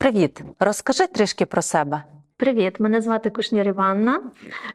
Привіт, розкажи трішки про себе. Привіт, мене звати Кушнір Іванна.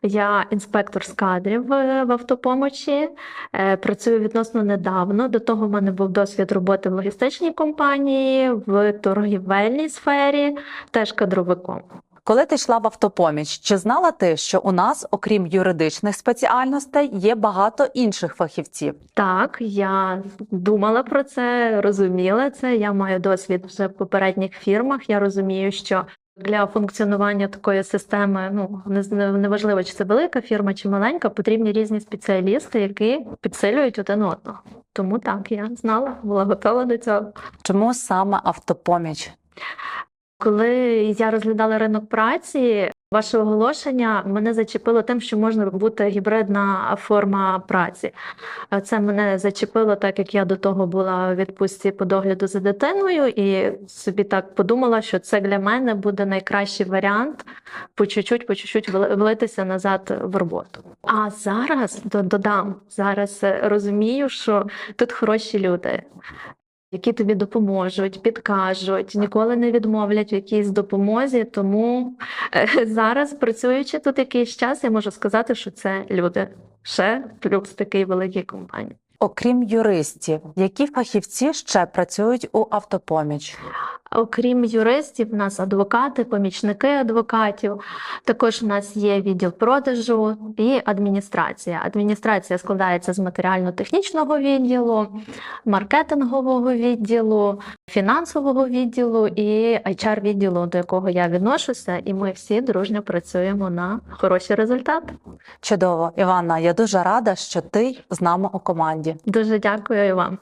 Я інспектор з кадрів е, в автопомочі. Е, Працюю відносно недавно. До того в мене був досвід роботи в логістичній компанії, в торгівельній сфері, теж кадровиком. Коли ти йшла в автопоміч, чи знала ти, що у нас, окрім юридичних спеціальностей, є багато інших фахівців? Так, я думала про це, розуміла це. Я маю досвід вже в попередніх фірмах. Я розумію, що для функціонування такої системи, ну не неважливо, чи це велика фірма чи маленька, потрібні різні спеціалісти, які підсилюють один одного. Тому так, я знала, була готова до цього. Чому саме автопоміч? Коли я розглядала ринок праці, ваше оголошення мене зачепило тим, що можна бути гібридна форма праці. Це мене зачепило, так як я до того була у відпустці по догляду за дитиною, і собі так подумала, що це для мене буде найкращий варіант по чуть-чуть, по чуть-чуть влитися назад в роботу. А зараз до- додам зараз розумію, що тут хороші люди які тобі допоможуть, підкажуть, ніколи не відмовлять в якійсь допомозі. Тому е, зараз, працюючи тут якийсь час, я можу сказати, що це люди. Ще плюс такий великий компанії. Окрім юристів, які фахівці ще працюють у автопоміч? Окрім юристів, у нас адвокати, помічники адвокатів. Також у нас є відділ продажу і адміністрація. Адміністрація складається з матеріально-технічного відділу, маркетингового відділу, фінансового відділу і HR відділу, до якого я відношуся, і ми всі дружньо працюємо на хороші результати. Чудово, Іванна, я дуже рада, що ти з нами у команді. Дуже дякую і вам.